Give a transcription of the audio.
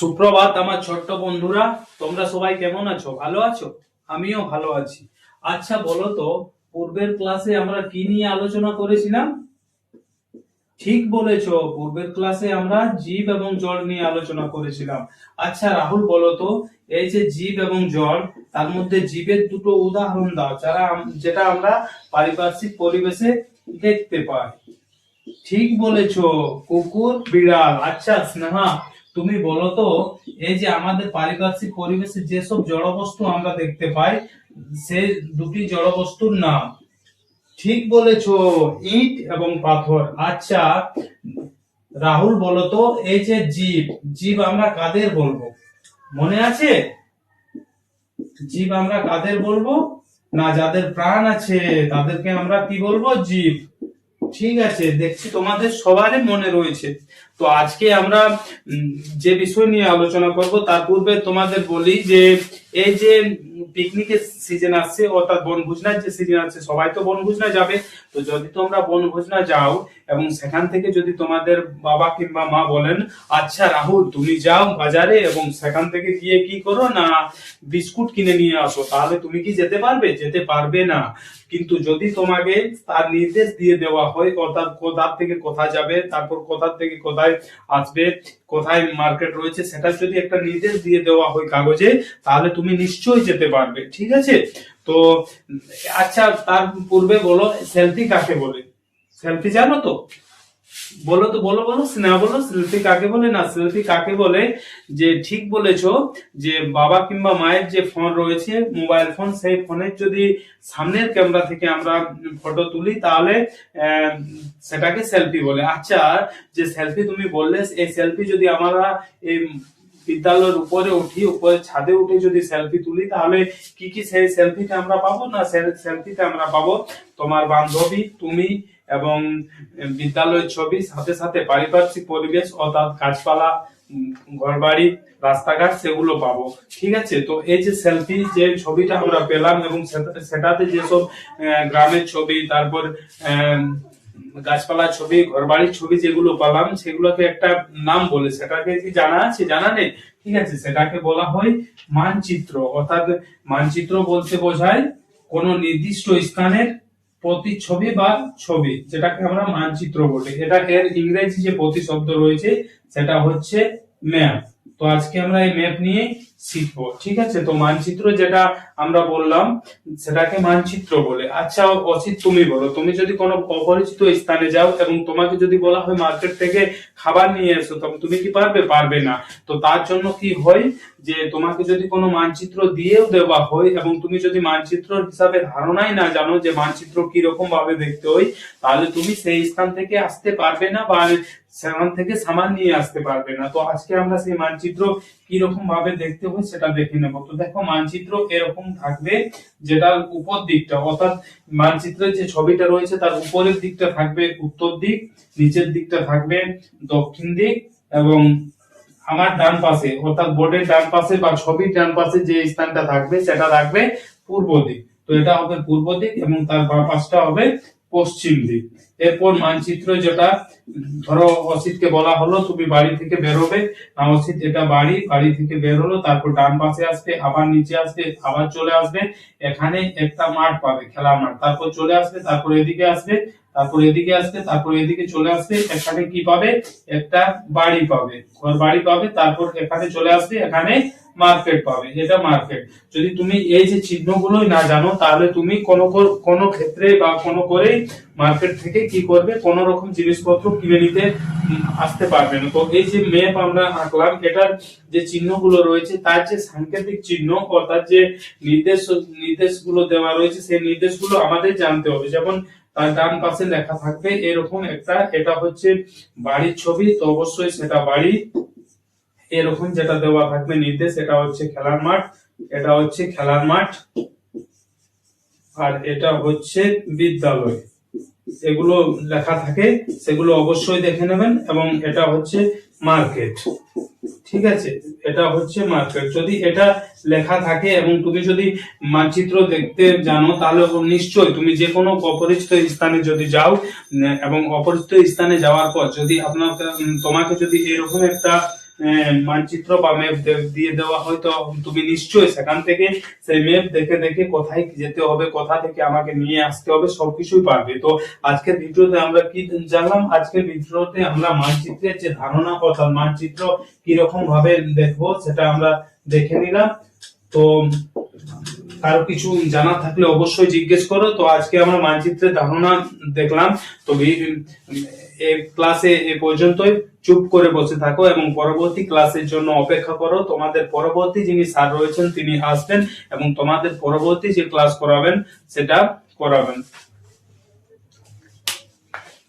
সুপ্রভাত আমার ছোট্ট বন্ধুরা, তোমরা সবাই কেমন আছো? ভালো আছো? আমিও ভালো আছি। আচ্ছা বলো তো, পূর্বের ক্লাসে আমরা কি নিয়ে আলোচনা করেছিলাম? ঠিক বলেছ, পূর্বের ক্লাসে আমরা জীব এবং জল নিয়ে আলোচনা করেছিলাম। আচ্ছা রাহুল, বলো তো, এই যে জীব এবং জল, তার মধ্যে জীবের দুটো উদাহরণ দাও, যারা যেটা আমরা পারিপার্শ্বিক পরিবেশে দেখতে পাই। ঠিক বলেছ, কুকুর, বিড়াল। আচ্ছা স্নেহা তুমি বলো তো, এই যে আমাদের পারিপার্শ্বিক পরিবেশে যেসব জড়বস্তু আমরা দেখতে পাই, সে দুটি জড়বস্তুর নাম। ঠিক বলেছ, ইট এবং পাথর। আচ্ছা রাহুল বলো তো, এই যে জীব জীব আমরা কাদের বলব? মনে আছে? জীব আমরা কাদের বলব? না, যাদের প্রাণ আছে, তাদেরকে আমরা কি বলব? জীব। ঠিক আছে, দেখছি তোমাদের সবারই মনে রয়েছে। তো আজকে আমরা যে বিষয় নিয়ে আলোচনা করব, তার পূর্বে তোমাদের বলি যে, এই যে পিকনিকের সিজন আসছে, অর্থাৎ বনভোজনার যে সিজন আছে সবাই তো বনভোজনা যাবে। তো যদি তোমরা বনভোজনা যাও এবং সেখান থেকে যদি তোমাদের বাবা কিংবা মা বলেন আচ্ছা রাহুল, তুমি যাও বাজারে এবং সেখান থেকে গিয়ে কি করো না বিস্কুট কিনে নিয়ে আসো, তাহলে তুমি কি যেতে পারবে? যেতে পারবে না। কিন্তু যদি তোমাকে তার নির্দেশ দিয়ে দেওয়া হয়, অর্থাৎ কোথার থেকে কোথায় যাবে, তারপর কোথার থেকে কোথায় আসবে, কোথায় মার্কেট রয়েছে, সেটা যদি একটা নির্দেশ দিয়ে দেওয়া হয় কাগজে, তাহলে তুমি নিশ্চয়ই যেতে পারবে। ঠিক আছে? তো আচ্ছা তার পূর্বে বলো সেলফি কাকে বলে? সেলফি জানো তো? বলো তো, বলো বলো, স্নেহা বলো সেলফি কাকে বলে? না সেলফি কাকে বলে? যে ঠিক বলেছ যে বাবা কিংবা মায়ের যে ফোন রয়েছে মোবাইল ফোন সেই ফোনের যদি সামনের ক্যামেরা থেকে আমরা ফটো তুলি, তাহলে সেটাকে সেলফি বলে। আচ্ছা যে সেলফি তুমি বললে, এই সেলফি যদি আমরা এই বিদ্যালয়ের উপরে উঠি, উপরে ছাদে উঠে যদি সেলফি তুলি, তাহলে কি কি সেই সেলফিতে আমরা পাবো না সেলফিতে আমরা পাবো? তোমার বান্ধবী, তুমি এবং বিদ্যালয়ের ছবি, সাথে সাথে পারিপার্শ্বিক পরিবেশ, অর্থাৎ গাছপালা ঘর বাড়ি রাস্তাঘাট, সেগুলো পাবো। ঠিক আছে? তো এই যে সেলফি যে ছবিটা আমরা পেলাম এবং সেটা- সেটাতে যেসব গ্রামের ছবি, তারপর আহ, গাছপালার ছবি ঘরবাড়ির ছবি যেগুলো পেলাম সেগুলোকে একটা নাম বলে সেটাকে কি জানা আছে? জানা নেই? ঠিক আছে সেটাকে বলা হয় মানচিত্র। অর্থাৎ মানচিত্র বলতে বোঝায় কোন নির্দিষ্ট স্থানের প্রতিচ্ছবি বা ছবি যেটাকে আমরা মানচিত্র বলি। এটা এর ইংরেজি যে প্রতিশব্দ রয়েছে সেটা হচ্ছে ম্যাপ। তো আজকে আমরা এই ম্যাপ নিয়ে শিখব, ঠিক আছে? তো মানচিত্র যেটা আমরা বললাম, সেটাকে মানচিত্র বলে। আচ্ছা অসিত তুমি বলো। তুমি যদি কোনো অপরিচিত স্থানে যাও এবং তোমাকে যদি বলা হয় মার্কেট থেকে খাবার নিয়ে এসো, তবে তুমি কি পারবে? পারবে না। তো তার জন্য কি হয় যে, তোমাকে যদি কোনো মানচিত্র দিয়েও দেওয়া হয় এবং তুমি যদি মানচিত্র হিসাবে ধারণাই না জানো যে মানচিত্র কি রকম ভাবে দেখতে হয়, তাহলে তুমি সেই স্থান থেকে আসতে পারবে না বা সেখান থেকে সামান নিয়ে আসতে পারবে না। তো আজকে আমরা সেই মানচিত্র কি রকম ভাবে দেখতে হবে সেটা দেখে নেব। তো দেখো, মানচিত্র এরকম থাকবে যেটা উপর দিকটা, অর্থাৎ মানচিত্রের যে ছবিটা রয়েছে তার উপরের দিকটা থাকবে উত্তর দিক, নিচের দিকটা থাকবে দক্ষিণ দিক এবং আমার ডান পাশে, অর্থাৎ বোর্ডের ডান পাশে বা ছবির ডান পাশে যে স্থানটা থাকবে সেটা থাকবে পূর্ব দিক। তো এটা হবে পূর্ব দিক এবং তার বাম পাশটা হবে পশ্চিম দিক। এরপর মানচিত্র যেটা, ধরো অসিতকে বলা হলো, তুমি বাড়ি থেকে বেরোবে। অসিত এটা বাড়ি বাড়ি থেকে বেরোলো তারপর ডান পাশে আসবে, আবার নিচে আসবে, আবার চলে আসবে। এখানে একটা মাঠ পাবে, খেলার মাঠ। তারপর চলে আসবে, তারপর এদিকে আসবে, তারপর এদিকে আসবে, তারপর এদিকে চলে আসবে। এখানে কি পাবে? একটা বাড়ি পাবে। ঘর বাড়ি পাবে, তারপর এখানে চলে আসবে, এখানে মার্কেট পাবে। এটা মার্কেট। যদি তুমি এই যে চিহ্নগুলোই না জানো, তাহলে তুমি কোনো কোনো ক্ষেত্রে বা কোনো করেই মার্কেট থেকে কি করবে? কোন রকম জিনিসপত্র কিনে নিতে আসতে পারবে না। তো এই যে ম্যাপ আমরা আঁকলাম, এটার যে চিহ্নগুলো রয়েছে, তার যে সাংকেতিক চিহ্ন অর্থাৎ যে নির্দেশ, নির্দেশগুলো দেওয়া রয়েছে, সেই নির্দেশগুলো আমাদের জানতে হবে। যেমন তার ডান পাশে লেখা থাকবে, এরকম একটা, এটা হচ্ছে বাড়ির ছবি, তো অবশ্যই সেটা বাড়ি। এরকম যেটা দেওয়া থাকবে নির্দেশ এটা হচ্ছে খেলার মাঠ, এটা হচ্ছে খেলার মাঠ, আর এটা হচ্ছে বিদ্যালয়। এগুলো লেখা থাকে, সেগুলো অবশ্যই দেখে নেবেন এবং এটা হচ্ছে মার্কেট। ঠিক আছে? এটা হচ্ছে মার্কেট। যদি এটা লেখা থাকে এবং তুমি যদি মানচিত্র দেখতে জানো, তাহলে নিশ্চয়ই তুমি যে কোনো অপরিচিত স্থানে যদি যাও এবং অপরিচিত স্থানে যাওয়ার পর যদি আপনার তোমাকে যদি এরকম একটা মানচিত্র বা ম্যাপ দিয়ে দেওয়া হয়, তো তুমি নিশ্চয়ই সেখান থেকে সেই ম্যাপ দেখে দেখে কোথায় যেতে হবে, কোথা থেকে আমাকে নিয়ে আসতে হবে, সবকিছুই পারবে তো আজকের ভিডিওতে আমরা কি জানলাম? আজকের ভিডিওতে আমরা মানচিত্রের যে ধারণা অর্থাৎ মানচিত্র কীরকম ভাবে দেখব, সেটা আমরা দেখে নিলাম। তো কারও কিছু জানা থাকলে অবশ্যই জিজ্ঞেস করো। তো আজকে আমরা মানচিত্রের ধারণা দেখলাম। তো এই ক্লাসে এ পর্যন্তই। চুপ করে বসে থাকো এবং পরবর্তী ক্লাসের জন্য অপেক্ষা করো। তোমাদের পরবর্তী যিনি স্যার রয়েছেন, তিনি আসবেন এবং তোমাদের পরবর্তী যে ক্লাস করাবেন, সেটা করাবেন।